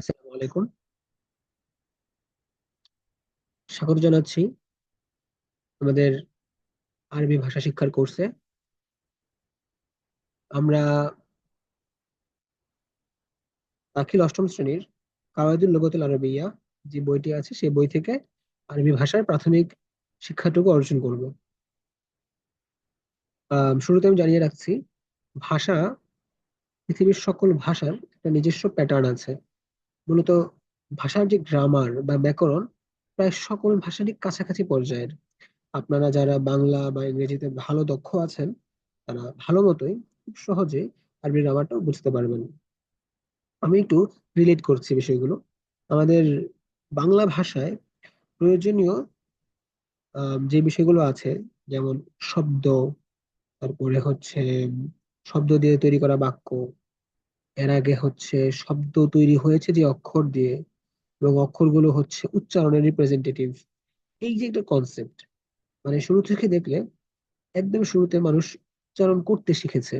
আসসালামু আলাইকুম। স্বাগত জানাচ্ছি আমাদের আরবি ভাষা শিক্ষার কোর্সে। আমরা দাখিল অষ্টম শ্রেণির কাওয়াইদুল লুগাতুল আরবিয়া যে বইটি আছে, সেই বই থেকে আরবি ভাষার প্রাথমিক শিক্ষাটুকু অর্জন করব। শুরুতে আমি জানিয়ে রাখছি, ভাষা পৃথিবীর সকল ভাষার একটা নিজস্ব প্যাটার্ন আছে। মূলত ভাষার যে গ্রামার বা ব্যাকরণ, প্রায় সকল ভাষারই কাছাকাছি পর্যায়ের। আপনারা যারা বাংলা বা ইংরেজিতে ভালো দক্ষ আছেন, তারা ভালো মতোই খুব সহজে আরবি গ্রামারটাও বুঝতে পারবেন। আমি একটু রিলেট করছি বিষয়গুলো। আমাদের বাংলা ভাষায় প্রয়োজনীয় যে বিষয়গুলো আছে, যেমন শব্দ, তারপরে হচ্ছে, শব্দ দিয়ে তৈরি করা বাক্য এর আগে হচ্ছে শব্দ তৈরি হয়েছে যে অক্ষর দিয়ে এবং অক্ষরগুলো হচ্ছে উচ্চারণের রিপ্রেজেন্টেটিভ এই যে একটা কনসেপ্ট মানে শুরু থেকে দেখলে একদম শুরুতে মানুষ উচ্চারণ করতে শিখেছে।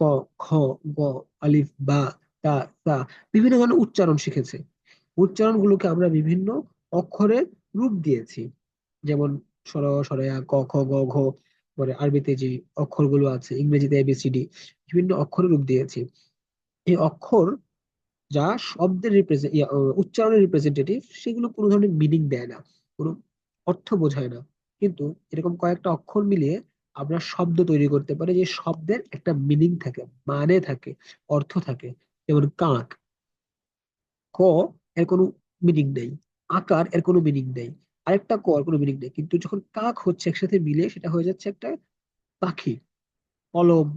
ক, খ, গ, আলিফ, বা, তা তা, বিভিন্ন ধরনের উচ্চারণ শিখেছে। উচ্চারণ গুলোকে আমরা বিভিন্ন অক্ষরে রূপ দিয়েছি। যেমন সর, সরয়া, ক, খ, গ, ঘ পরে আরবিতে যে অক্ষরগুলো আছে, ইংরেজিতে এবিসিডি বিভিন্ন অক্ষরে রূপ দিয়েছি। এই অক্ষর যা শব্দের উচ্চারণের রিপ্রেজেন্টেটিভ সেগুলো কোনো ধরনের মিনিং দেয় না, কোনো অর্থ বোঝায় না। কিন্তু এরকম কয়েকটা অক্ষর মিলিয়ে আমরা শব্দ তৈরি করতে পারি, যে শব্দের একটা মিনিং থাকে মানে থাকে, অর্থ থাকে, যেমন কাক। ক এর কোনো মিনিং নেই, আকার এর কোনো মিনিং নেই, আরেকটা ক এর কোনো মিনিং নেই। কিন্তু যখন কাক হচ্ছে একসাথে মিলে, সেটা হয়ে যাচ্ছে একটা পাখি, কলম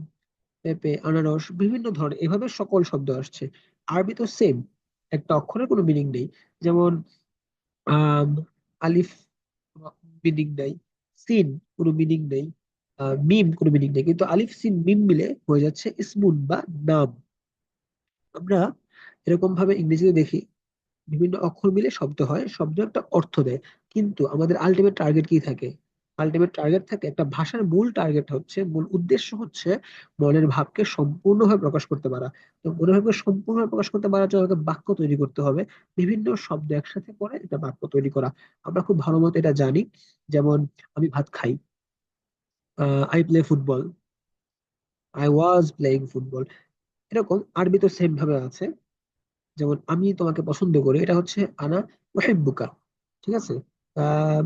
পেঁপে, আনারস, বিভিন্ন ধরনের, এভাবে সকল শব্দ আসছে। আরবি তো সেম একটা অক্ষরের কোনো মিনিং নেই। যেমন আলিফ মিনিং নেই। সিন, কোনো মিনিং নেই। মিম, কোনো মিনিং নেই। কিন্তু আলিফ, সিন, মিম মিলে হয়ে যাচ্ছে ইসমুন বা নাম। আমরা এরকম ভাবে ইংরেজিতে দেখি, বিভিন্ন অক্ষর মিলে শব্দ হয়, শব্দ একটা অর্থ দেয়। কিন্তু আমাদের আলটিমেট টার্গেট কি থাকে? আলটিমেট টার্গেট থাকে, একটা ভাষার মূল টার্গেট হচ্ছে, মূল উদ্দেশ্য হচ্ছে মনের ভাবকে সম্পূর্ণভাবে প্রকাশ করতে পারা। তো মনের ভাবকে সম্পূর্ণভাবে প্রকাশ করতে পারার জন্য আমাকে বাক্য তৈরি করতে হবে, বিভিন্ন শব্দ একসাথে করে একটা বাক্য তৈরি করা। আমরা খুব ভালো মতো এটা জানি, যেমন আমি ভাত খাই I play football I was playing football এরকম আরবি তো সেম ভাবে আছে। যেমন আমি তোমাকে পছন্দ করি, এটা হচ্ছে আনা ওহেব্বুকা ঠিক আছে?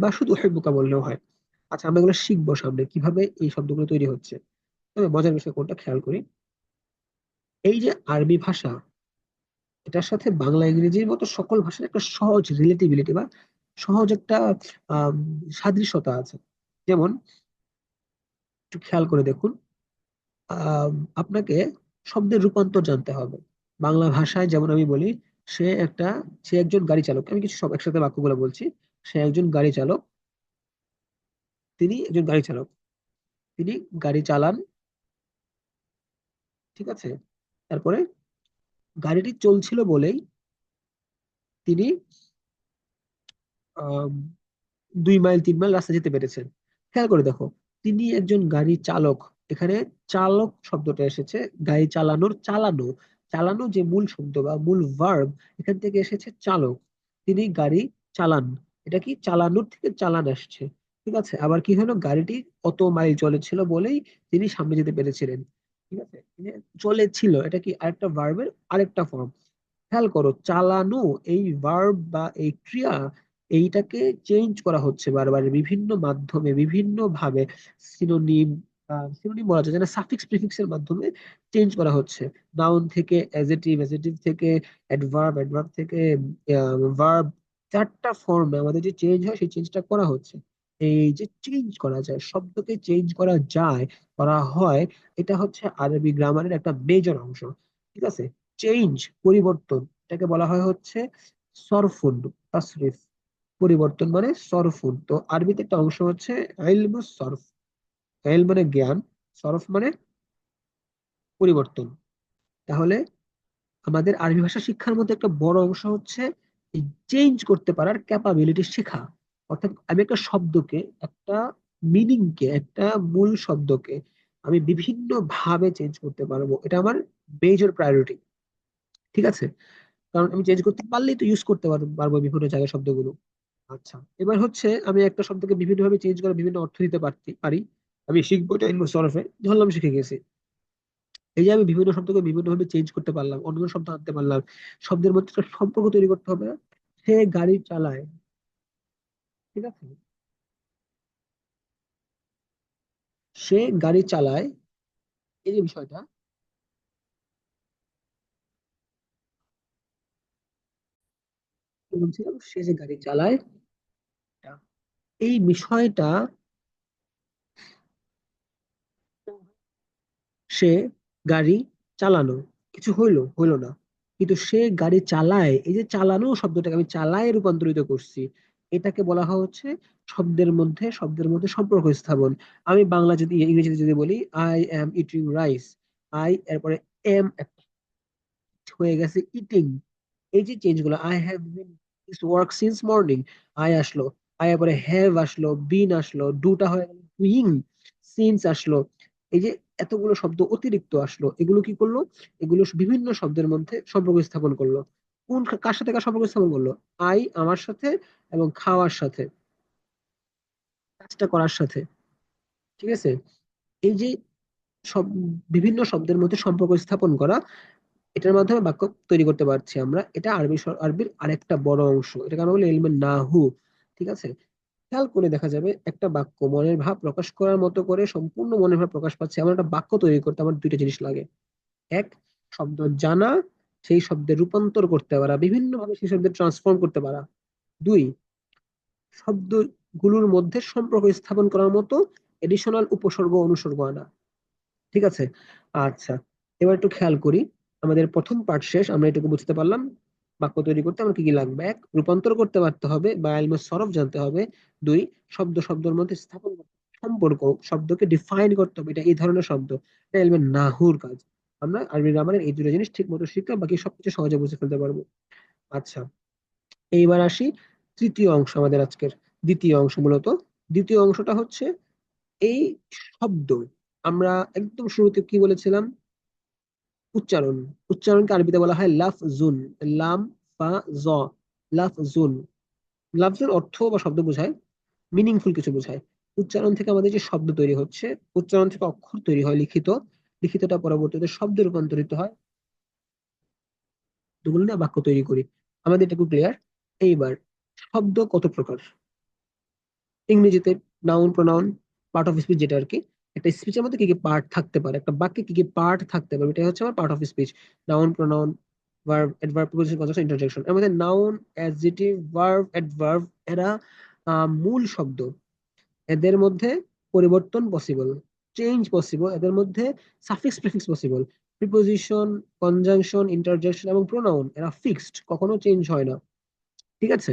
বা শুধু ওহেব্বুকা বললেও হয়। আচ্ছা আমরা এগুলো শিখব সামনে। কীভাবে এই শব্দগুলো তৈরি হচ্ছে? তবে মজার বিষয় কোনটা খেয়াল করি। এই যে আরবি ভাষা, এটার সাথে বাংলা, ইংরেজির মতো সকল ভাষার একটা সহজ রিলেটিভিলিটি বা সহজ একটা সাদৃশ্যতা আছে। যেমন, একটু খেয়াল করে দেখুন। আপনাকে শব্দের রূপান্তর জানতে হবে। বাংলা ভাষায় যেমন আমি বলি, সে একটা, সে একজন গাড়ি চালক। আমি কিছু সব একসাথে বাক্যগুলো বলছি। সে একজন গাড়ি চালক। তিনি একজন গাড়ি চালক। তিনি গাড়ি চালান, ঠিক আছে? তারপরে গাড়িটি চলছিল বলেই তিনি দুই মাইল, তিন মাইল রাস্তা যেতে পেরেছেন। খেয়াল করে দেখো, তিনি একজন গাড়ি চালক। এখানে চালক শব্দটা এসেছে, গাড়ি চালানোর চালানো। চালানো যে মূল শব্দ বা মূল ভার্ব এখান থেকে এসেছে চালক। তিনি গাড়ি চালান। এটা কি চালানোর থেকে চালান আসছে? ঠিক আছে? আবার কি হলো? গাড়িটি অত মাইল চলেছিল বলেই তিনি সামনে যেতে পেরেছিলেন। ঠিক আছে? চলেছিল এটা কি আরেকটা ভার্বের আরেকটা ফর্ম খেয়াল করো, চালানো, এই ভার্ব বা এই ক্রিয়া এইটাকে চেঞ্জ করা হচ্ছে বারবার, বিভিন্ন মাধ্যমে বিভিন্ন ভাবে সিনোনিম সিনোনিম বলা যায় সাফিক্স প্রিফিক্স এর মাধ্যমে চেঞ্জ করা হচ্ছে। নাউন থেকে অ্যাজেটিভ অ্যাজেটিভ থেকে অ্যাডভার্ব অ্যাডভার্ব থেকে ভার্ব চারটা ফর্মে আমাদের যে চেঞ্জ হয়, সেই চেঞ্জটা করা হচ্ছে। এই যে চেঞ্জ করা যায়, শব্দকে চেঞ্জ করা যায়, করা হয়, এটা হচ্ছে আরবি গ্রামারের একটা মেজর অংশ, ঠিক আছে? চেঞ্জ পরিবর্তন, এটাকে বলা হয় হচ্ছে সরফুন, তাসরিফ, পরিবর্তন মানে সরফুন, তো আরবিতে একটা অংশ হচ্ছে ইলমুস সরফ ইল মানে জ্ঞান, সরফ মানে পরিবর্তন, তাহলে আমাদের আরবি ভাষা শিক্ষার মধ্যে একটা বড় অংশ হচ্ছে চেঞ্জ করতে পারার ক্যাপাবিলিটি শেখা অর্থাৎ আমি একটা শব্দকে, একটা মিনিংকে একটা মূল শব্দকে আমি বিভিন্ন ভাবে চেঞ্জ করতে পারব। এটা আমার মেজর প্রায়োরিটি ঠিক আছে? কারণ আমি চেঞ্জ করতে পারলেই তো ইউজ করতে পারব বিভিন্ন জায়গায় শব্দগুলো। আচ্ছা এবার হচ্ছে আমি একটা শব্দকে বিভিন্ন ভাবে চেঞ্জ করে বিভিন্ন অর্থ দিতে পারি। আমি শিখব এটা সরফে ধরলাম শিখে গেছি। এই যে আমি বিভিন্ন শব্দকে বিভিন্ন ভাবে চেঞ্জ করতে পারলাম, অন্য শব্দ আনতে পারলাম, শব্দের মধ্যে সম্পর্ক তৈরি করতে হবে। সে গাড়ি চালায় ঠিক আছে? সে গাড়ি চালায়, এই যে বিষয়টা। বলছিলাম, সে যে গাড়ি চালায়, এই বিষয়টা সে গাড়ি চালানো কিছু হইল হইল না। কিন্তু সে গাড়ি চালায়, এই যে চালানো শব্দটাকে আমি চালায় রূপান্তরিত করছি এটাকে বলা হচ্ছে শব্দের মধ্যে শব্দের মধ্যে সম্পর্ক স্থাপন। আমি বাংলা যদি, ইংরেজিতে যদি বলি I am eating rice I এরপরে এম হয়ে গেছে ইটিং এই যে চেঞ্জগুলো I have been work since morning I আসলো। আই এরপরে হ্যাভ আসলো। বিন আসলো। ডুটা হয়ে গেল ডুইং সিন্স আসলো। এই যে এতগুলো শব্দ অতিরিক্ত আসলো। এগুলো কি করল? এগুলো বিভিন্ন শব্দের মধ্যে সম্পর্ক স্থাপন করল। কোন কার সাথে কার সম্পর্ক স্থাপন করল আই আমার সাথে এবং খাওয়ার সাথে। কাজটা করার সাথে। ঠিক আছে? এই যে সব, বিভিন্ন শব্দের মধ্যে সম্পর্ক স্থাপন করা, এটার মাধ্যমে বাক্য তৈরি করতে পারছি আমরা। এটা আরবি আরবির আরেকটা বড় অংশ। এটাকে আমরা বলি এলিমেন্ট নাহু। ঠিক আছে? খেয়াল করে দেখা যাবে একটা বাক্য মনের ভাব প্রকাশ করার মতো করে সম্পূর্ণ মনের ভাব প্রকাশ পাচ্ছে। এমন একটা বাক্য তৈরি করতে আমার দুইটা জিনিস লাগে। এক, শব্দ জানা। সেই শব্দের রূপান্তর করতে পারা বিভিন্ন ভাবে সেই শব্দের ট্রান্সফর্ম করতে পারা। দুই, শব্দগুলোর মধ্যে সম্পর্ক স্থাপন করার মতো এডিশনাল উপসর্গ অনুসর্গ আনা। ঠিক আছে? আচ্ছা এবার একটু খেয়াল করি। আমাদের প্রথম পার্ট শেষ, আমরা এটুকু বুঝতে পারলাম। বাক্য তৈরি করতে আমার কি কি লাগবে? এক, রূপান্তর করতে পারতে হবে বা এলমে সরফ জানতে হবে। দুই, শব্দ শব্দের মধ্যে স্থাপন সম্পর্ক, শব্দকে ডিফাইন করতে হবে। এটা এই ধরনের শব্দ, এটা এলমে নাহুর কাজ। আমরা আরবি গ্রামারের এই দুটো জিনিস ঠিক মতো শিখলে বাকি সবকিছু সহজে বুঝে ফেলতে পারব। আচ্ছা এইবার আসি তৃতীয় অংশ আমাদের আজকের দ্বিতীয় অংশ মূলত। দ্বিতীয় অংশটা হচ্ছে এই শব্দ। আমরা একদম শুরুতে কি বলেছিলাম? উচ্চারণ। উচ্চারণকে আরবিতে বলা হয় লাফজুন। লাম, ফা, জ। লাফজুন। লাফজুন অর্থ বা শব্দ বোঝায় মিনিংফুল কিছু বোঝায়। উচ্চারণ থেকে আমাদের যে শব্দ তৈরি হচ্ছে, উচ্চারণ থেকে অক্ষর তৈরি হয় লিখিত। লিখিতটা পরবর্তীতে শব্দে রূপান্তরিত হয়। দুগুলো না বাক্য তৈরি করি। আমাদের এটা ক্লিয়ার এইবার, শব্দ কত প্রকার? ইংরেজিতে noun pronoun part of speech যেটা আর কি একটা স্পিচের মধ্যে কি কি পার্ট থাকতে পারে, একটা বাক্যে কি কি পার্ট থাকতে পারে এটা হচ্ছে আমার part of speech noun pronoun verb adverb preposition conjunction interjection এর মধ্যে নাউন অ্যাডজেক্টিভ ভার্ব অ্যাডভার্ব এরা মূল শব্দ। এদের মধ্যে পরিবর্তন পসিবল চেঞ্জ পসিবল এদের মধ্যে suffix prefix possible preposition conjunction interjection এবং প্রোনাউন এরা ফিক্সড কখনো চেঞ্জ হয় না। ঠিক আছে?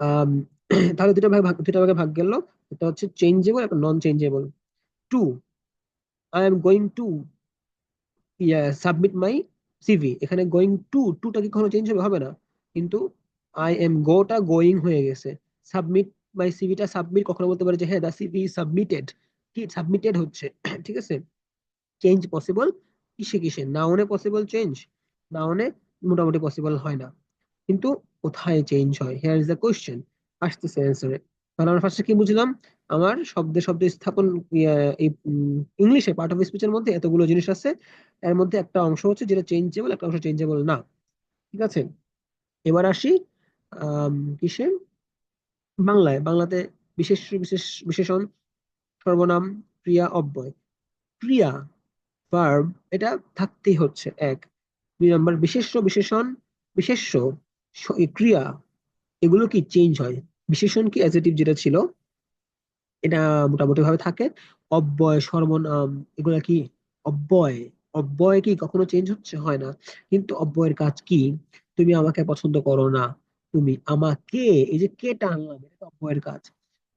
তাহলে দুটো ভাগে দুটো ভাগে ভাগ গেল। এটা হচ্ছে চেঞ্জেবল একটা non changeable two I am going to submit my CV এখানে গোয়িং টু টুটা কি কখনো চেঞ্জ হবে? হবে না। কিন্তু আই এম গোটা গোয়িং হয়ে গেছে। সাবমিট মাই সিভিটা সাবমিট কখনো বলতে পারে যে হ্যাঁ দা সিভি সাবমিটেড কি সাবমিটেড হচ্ছে? ঠিক আছে? চেঞ্জ পসিবল কিসে কিসে? নাউনে পসিবল চেঞ্জ নাউনে মোটামুটি পসিবল হয় না। কিন্তু কোথায় চেঞ্জ হয়? হিয়ার ইজ দ্য কোয়েশ্চেন আসতেছে অ্যান্সারে তাহলে আমরা ফার্স্টে কি বুঝলাম? আমার শব্দে শব্দ স্থাপন এই ইংলিশে পার্ট অফ স্পিচের মধ্যে এতগুলো জিনিস আছে। এর মধ্যে একটা অংশ হচ্ছে যেটা চেঞ্জেবল একটা অংশ চেঞ্জেবল না। ঠিক আছে? এবার আসি কিসে? বাংলায়। বাংলাতে বিশেষ বিশেষ, বিশেষণ সর্বনাম ক্রিয়া অব্যয়। ক্রিয়া ভার্ব এটা থাকতেই হচ্ছে, এক। দুই নম্বর, বিশেষ্য, বিশেষণ, বিশেষ্য ক্রিয়া, এগুলো কি চেঞ্জ হয়? বিশেষণ কি অ্যাজেটিভ যেটা ছিল? এটা মোটামুটি ভাবে থাকে। অব্যয়, সর্বনাম, এগুলা কি? অব্যয়। অব্যয় কি কখনো চেঞ্জ হচ্ছে? হয় না। কিন্তু অব্যয়ের কাজ কি? তুমি আমাকে পছন্দ করো না। তুমি আমাকে, এই যে কে টানলাম, এটা অব্যয়ের কাজ।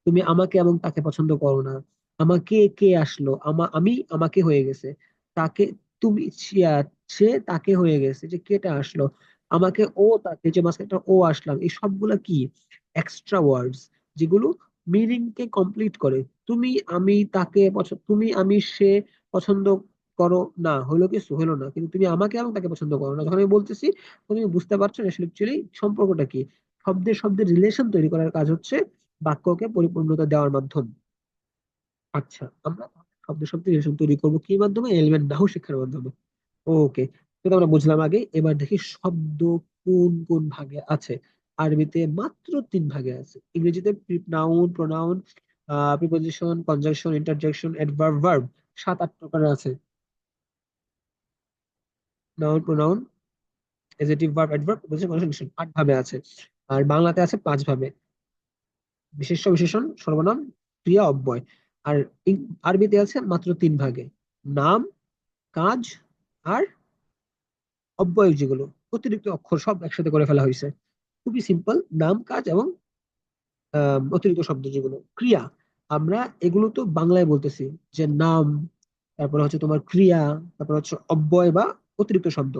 তুমি আমাকে এবং তাকে পছন্দ করো না। আমাকে কে আসলো? আমা, আমি আমাকে হয়ে গেছে। তাকে তুমি, সে- তাকে হয়ে গেছে যে কেটা আসলো? আমাকে ও তাকে যে মাঝখানে একটা ও আসলাম, এই সবগুলা কি? এক্সট্রা ওয়ার্ডস যেগুলো মিনিং কে কমপ্লিট করে। তুমি, আমি তাকে পছন্দ তুমি, আমি, সে পছন্দ করো না, হলো কিছু? হলো না। কিন্তু তুমি আমাকে এবং তাকে পছন্দ করো না। যখন আমি বলতেছি তুমি বুঝতে পারছ না অ্যাকচুয়ালি সম্পর্কটা কি? শব্দের শব্দের রিলেশন তৈরি করার কাজ হচ্ছে বাক্যকে পরিপূর্ণতা দেওয়ার মাধ্যম। আচ্ছা আমরা শব্দ শব্দ রিলেশন তৈরি করব কি মাধ্যমে? এলিমেন্ট নাহু শিক্ষার মাধ্যমে। ওকে তো আমরা বুঝলাম আগে। এবার দেখি শব্দ কোন কোন ভাগে আছে? আরবিতে মাত্র তিন ভাগে আছে। ইংরেজিতে noun pronoun preposition conjunction interjection adverb verb সাত, আট প্রকারের আছে। Noun pronoun adjective verb adverb preposition conjunction আট ভাবে আছে। আর বাংলাতে আছে পাঁচ ভাবে বিশেষ্য, বিশেষণ, সর্বনাম, ক্রিয়া, অব্যয়। আর আরবিতে আছে মাত্র তিন ভাগে। নাম, কাজ আর অব্যয় যেগুলো, অতিরিক্ত অক্ষর সব একসাথে করে ফেলা হয়েছে। খুবই সিম্পল নাম, কাজ এবং অতিরিক্ত শব্দ যেগুলো। ক্রিয়া, আমরা এগুলো তো বাংলায় বলতেছি, যে নাম, তারপরে হচ্ছে তোমার ক্রিয়া, তারপর হচ্ছে অব্যয় বা অতিরিক্ত শব্দ,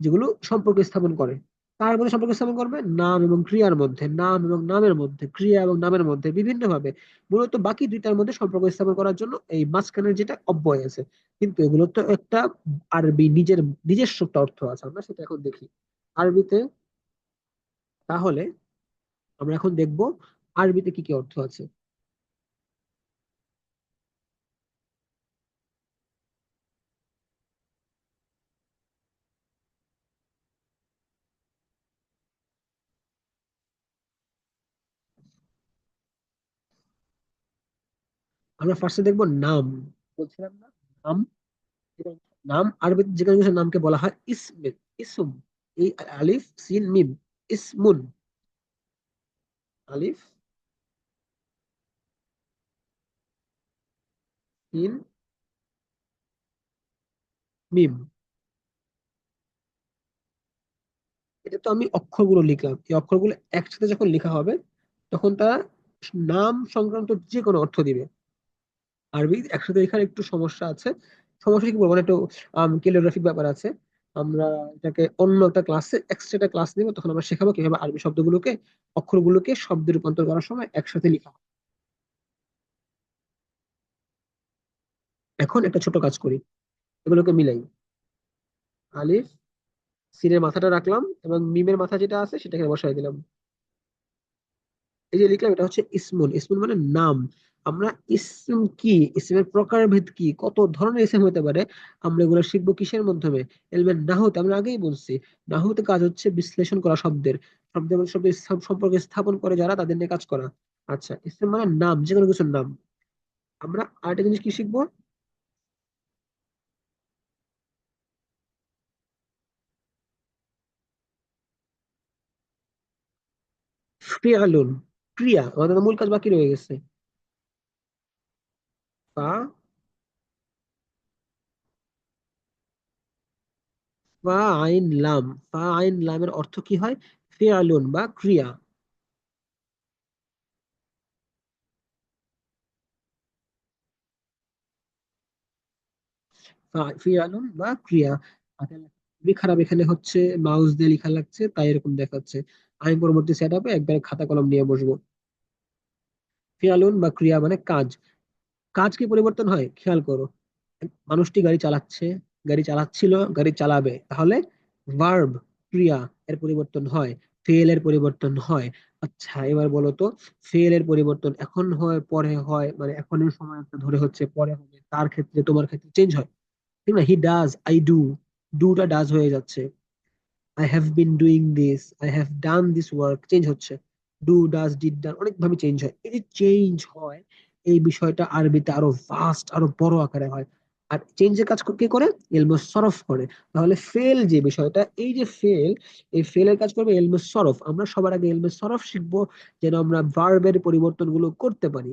যেগুলো সম্পর্ক স্থাপন করে। কার মধ্যে সম্পর্ক স্থাপন করবে নাম এবং ক্রিয়ার মধ্যে, নাম এবং নামের মধ্যে, ক্রিয়া এবং নামের মধ্যে বিভিন্ন ভাবে মূলত বাকি দুইটার মধ্যে সম্পর্ক স্থাপন করার জন্য এই মাঝখানের যেটা অব্যয় আছে। কিন্তু এগুলো তো একটা আরবি নিজের, নিজস্ব একটা অর্থ আছে, আমরা সেটা এখন দেখি। আরবিতে তাহলে আমরা এখন দেখব আরবিতে কি কি অর্থ আছে। আমরা ফার্স্টে দেখব নাম। বলছিলাম না, নাম? নাম আরবিতে যে কোনো কিছুর নামকে বলা হয় ইসম ইসম, এই আলিফ, সিন, মিম, ইসমুন। আলিফ, সিন, মিম। এটা তো আমি অক্ষরগুলো লিখলাম। এই অক্ষরগুলো একসাথে যখন লেখা হবে, তখন তারা নাম সংক্রান্ত যে কোনো অর্থ দিবে। আরবি, একসাথে লেখার একটু সমস্যা আছে। সমস্যা কি বলব? মানে একটু ক্যালিগ্রাফিক ব্যাপার আছে। আমরা এটাকে অন্য একটা ক্লাসে এক্সট্রা একটা ক্লাস নিব, তখন আমরা শেখাবো কীভাবে আরবি শব্দগুলোকে, অক্ষরগুলোকে শব্দে রূপান্তর করার সময় একসাথে লেখা। এখন একটা ছোট কাজ করি। এগুলোকে মিলাই। আলিফ, সিনের মাথাটা রাখলাম এবং মিমের মাথা যেটা আছে সেটাকে বসাই দিলাম। এই যে লিখলাম, এটা হচ্ছে ইসমুন ইসমুন মানে নাম। আমরা ইসম কি? ইসমের প্রকারভেদ কি? কত ধরনের ইসম হতে পারে? আমরা এগুলো শিখব কিসের মাধ্যমে? এলমেন নাহুতে, আমরা আগেই বলছি। নাহুতে কাজ হচ্ছে বিশ্লেষণ করা শব্দের। মধ্যে শব্দের সম্পর্কে স্থাপন করে যারা, তাদের নিয়ে কাজ করা। আচ্ছা ইসম মানে নাম যে কোনো কিছুর নাম। আমরা আরেকটা জিনিস কি শিখব? ফিআলুন। ক্রিয়া আমাদের মূল কাজ বাকি রয়ে গেছে লামের অর্থ কি হয় ফিআলুন বা ক্রিয়া ফা- ফিআলুন বা ক্রিয়া খারাপ এখানে হচ্ছে মাউস দিয়ে লেখা লাগছে, তাই এরকম দেখাচ্ছে। আমি পরবর্তী সেট আপে একবারে খাতা কলম নিয়ে বসবো। ফিআলুন বা ক্রিয়া মানে কাজ। কাজ কি পরিবর্তন হয়? খেয়াল করো। মানুষটি গাড়ি চালাচ্ছে, গাড়ি চালাচ্ছিল, গাড়ি চালাবে। তাহলে ভার্ব ক্রিয়া, এর পরিবর্তন হয়। ফেল এর পরিবর্তন হয়। আচ্ছা এবার বলো তো ফেল এর পরিবর্তন এখন হয়, পরে হয়? মানে এখনের সময় একটা ধরে হচ্ছে, পরে হবে। তার ক্ষেত্রে, তোমার ক্ষেত্রে চেঞ্জ হয়। ঠিক না? হি ডাজ আই ডু ডুটা ডাজ হয়ে যাচ্ছে। I have been doing this I have done this work change হচ্ছে। ডু ডাজ ডিড ডান অনেক ভাবে চেঞ্জ হয়। এই যে চেঞ্জ হয়, এই বিষয়টা আরবিতে আরও ভাস্ট আরও বড় আকারে হয়। আর চেঞ্জের কাজ কে করে? এলমো সরফ করে। তাহলে ফেল যে বিষয়টা, এই যে ফেল এই ফেলের কাজ করবে এলমো সরফ। আমরা সবার আগে এলমো সরফ শিখব, যেন আমরা ভার্বের পরিবর্তনগুলো করতে পারি।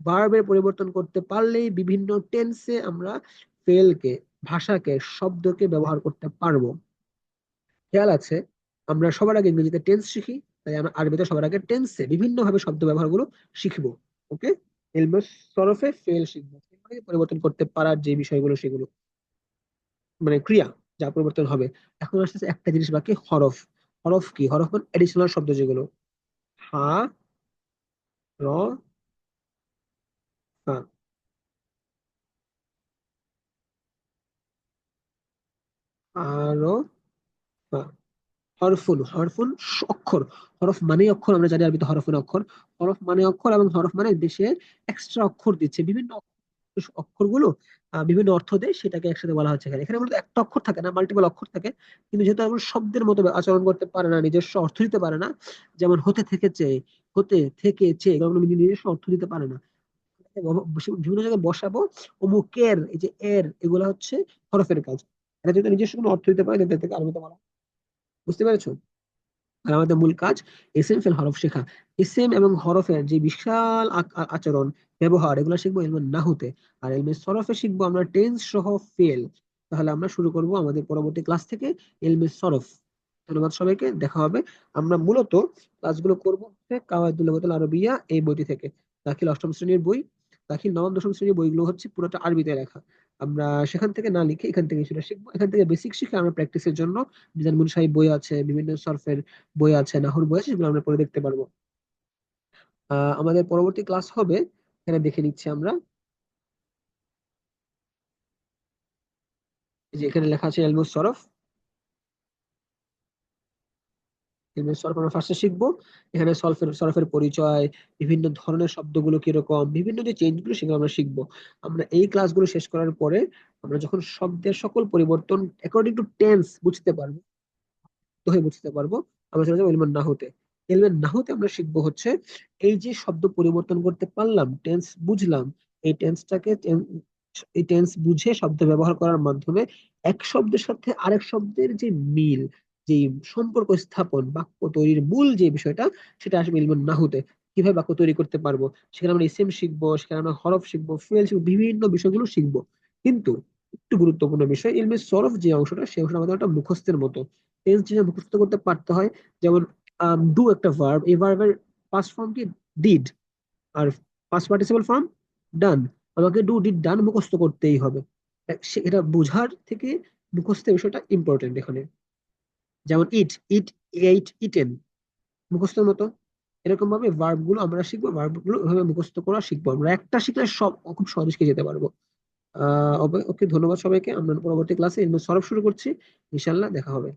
ভার্বের পরিবর্তন করতে পারলেই বিভিন্ন টেন্সে আমরা ফেলকে ভাষাকে, শব্দকে ব্যবহার করতে পারব। খেয়াল আছে? আমরা সবার আগে ইংরেজিতে টেন্স শিখি তাই আমরা আরবিতে সবার আগে টেন্সে বিভিন্ন ভাবে শব্দ ব্যবহারগুলো শিখব ওকে এলবাস সরফে ফেল শিখব পরিবর্তন করতে পারার যে বিষয়গুলো সেগুলো মানে ক্রিয়া যা পরিবর্তন হবে। এখন আসতেছে একটা জিনিস বাকি, হরফ। হরফ কি? হরফ মানে এডিশনাল শব্দ যেগুলো। হা, র, ফা। আরও হরফুন হরফুন স- অক্ষর। হরফ মানে অক্ষর, আমরা জানি আরবিতে হরফুন অক্ষর। হরফ মানে অক্ষর এবং হরফ মানে দেশে এক্সট্রা অক্ষর দিচ্ছে। বিভিন্ন অক্ষর- অক্ষরগুলো বিভিন্ন অর্থ দেয়, সেটাকে একসাথে বলা হচ্ছে এখানে। এখানে মূলত একটা অক্ষর থাকে না মাল্টিপল অক্ষর থাকে। কিন্তু যেহেতু আমরা শব্দের মতো আচরণ করতে পারে না, নিজস্ব অর্থ দিতে পারে না, যেমন হতে থেকে থেকেছে, হতে থেকেছে, এগুলো কোনো নিজস্ব অর্থ দিতে পারে না। বিভিন্ন জায়গায় বসাবো, অমুকের, এই যে এর, এগুলা হচ্ছে হরফের কাজ। এটা যদি নিজস্ব কোনো অর্থ দিতে পারে থেকে আরবিতে বলা। বুঝতে পেরেছ? আর আমাদের মূল কাজ এসএম ফেল হরফ শেখা। এসএম এবং হরফের যে বিশাল আচরণ, ব্যবহার, এগুলো শিখব এলমে নাহুতে। আর এলমে সরফে শিখব আমরা টেন্স সহ ফেল। তাহলে আমরা শুরু করব আমাদের পরবর্তী ক্লাস থেকে এলমে সরফ। ধন্যবাদ সবাইকে, দেখা হবে। আমরা মূলত ক্লাসগুলো করব লুগাতুল আরবিয়া এই বইটি থেকে। দাখিল অষ্টম শ্রেণির বই। দাখিল নবম দশম শ্রেণির বইগুলো হচ্ছে পুরোটা আরবিতে লেখা। আমরা সেখান থেকে না লিখে এখান থেকে সেটা শিখব। এখান থেকে বেসিক শিখে আমরা প্র্যাকটিসের জন্য মিজান সাহেব বই আছে, বিভিন্ন সরফের বই আছে, নাহর বই আছে, সেগুলো আমরা পড়ে দেখতে পারব। আমাদের পরবর্তী ক্লাস হবে, এখানে দেখে নিচ্ছি আমরা। যে এখানে লেখা আছে এলমুস সরফ। সরফ আমরা ফার্স্টে শিখব। এখানে সলফের সরফের পরিচয়, বিভিন্ন ধরনের শব্দগুলো কীরকম, বিভিন্ন যে চেঞ্জগুলো সেগুলো আমরা শিখব। আমরা এই ক্লাসগুলো শেষ করার পরে আমরা যখন শব্দের সকল পরিবর্তন অ্যাকর্ডিং টু টেন্স বুঝতে পারব বুঝতে পারব, আমরা চলে যাব ইলমের নাহুতে। ইলমের নাহুতে আমরা শিখব হচ্ছে, এই যে শব্দ পরিবর্তন করতে পারলাম টেন্স বুঝলাম, এই টেন্সটাকে এই টেন্স বুঝে শব্দ ব্যবহার করার মাধ্যমে এক শব্দের সাথে আরেক শব্দের যে মিল যে সম্পর্ক স্থাপন, বাক্য তৈরির মূল যে বিষয়টা, সেটা আসবে ইলমের নাহুতে। কীভাবে বাক্য তৈরি করতে পারব? সেখানে আমরা ইসেম শিখব, সেখানে আমরা হরফ শিখব ফেল শিখব, বিভিন্ন বিষয়গুলো শিখব। কিন্তু একটু গুরুত্বপূর্ণ বিষয় ইলমে সরফ যে অংশটা সেই অংশটা আমাদের একটা মুখস্থের মতো। টেন্স যেটা মুখস্থ করতে পারতে হয়, যেমন ডু একটা ভার্ব এই ভার্বের পাস্ট ফর্ম কি? ডিড আর পাস্ট পার্টিসিপল ফর্ম ডান আমাকে ডু ডিড ডান মুখস্থ করতেই হবে। এ- সে- এটা বোঝার থেকে মুখস্থের বিষয়টা ইম্পর্টেন্ট এখানে। যেমন ইট ইট এইট ইটেন মুখস্থের মতো। এরকম ভাবে ভার্বগুলো আমরা শিখব ভার্বগুলো ওইভাবে মুখস্থ করা শিখব আমরা। একটা শিখলে সব, খুব সহজ শিখে যেতে পারব। আহ ওকে ধন্যবাদ সবাইকে। আমরা পরবর্তী ক্লাসে সরব শুরু করছি। ইনশাল্লাহ দেখা হবে।